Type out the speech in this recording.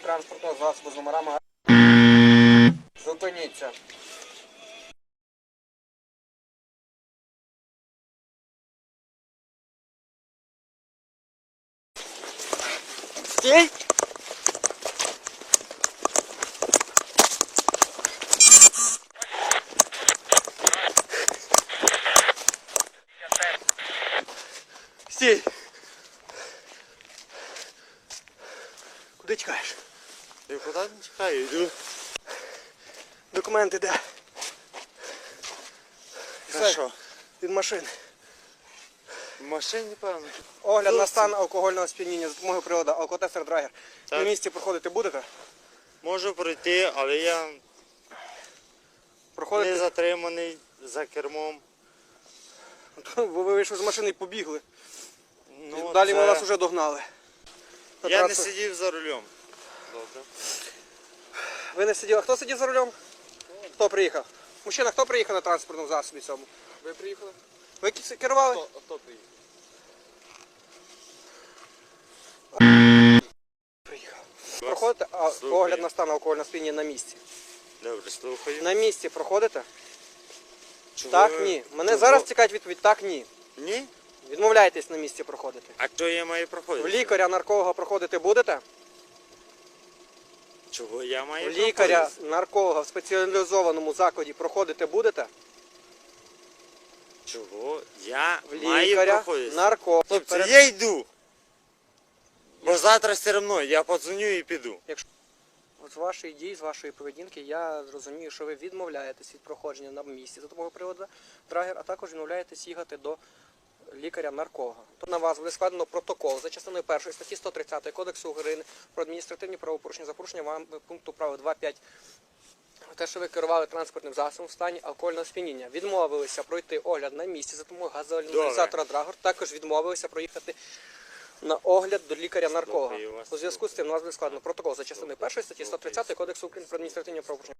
транспортного засобу з номерами. Зупиніться. Стій! Стій! Куди тікаєш? Я куди не чекаю, йду. Документи де? За? Від машини. В машині, певно. Огляд на стан алкогольного сп'яніння за допомогою приладу алкотестер драгер. Так. На місці проходити будете? Можу пройти, але я не Проходите? затриманий за кермом. Ви вийшли з машини і побігли. Ну, Далі це- ми вас вже догнали. На Я не трасу- сидів за рулем. Добре. Ви не сиділи. Хто сидів за рулем? Хто приїхав? Мужчина, хто приїхав на транспортному засобі цьому? Ви приїхали? Ви кі- керували? Хто, хто приїхав? Приїхав. Проходите а, Слухаю. огляд на стан алкогольного сп'яніння на місці. Добре, слухаю. На місці проходите? Чого Так, ви- ні. Мене чого- зараз цікавить відповідь так, ні. Ні? Відмовляєтесь на місці проходити. А що я маю В лікаря нарколога проходити будете? Чого я маю В лікаря проходити? нарколога в спеціалізованому закладі проходити будете? Чого я В маю лікаря проходити? нарколога. Хлопці, Перед- я йду. Бо завтра все одно я подзвоню і піду. От з вашої дії, з вашої поведінки, я зрозумію, що ви відмовляєтесь від проходження на місці за допомогою приводу драгер, а також відмовляєтесь їхати до лікаря-нарколога. На вас буде складено протокол за частиною першої статті 130 Кодексу України про адміністративні правопорушення за порушення вам пункту права 2.5 те, що ви керували транспортним засобом в стані алкогольного сп'яніння, відмовилися пройти огляд на місці за допомогою газоаналізатора Драгор, також відмовилися проїхати на огляд до лікаря-нарколога. У зв'язку з цим на вас буде складено протокол за частиною першої статті 130 Кодексу України про адміністративні правопорушення.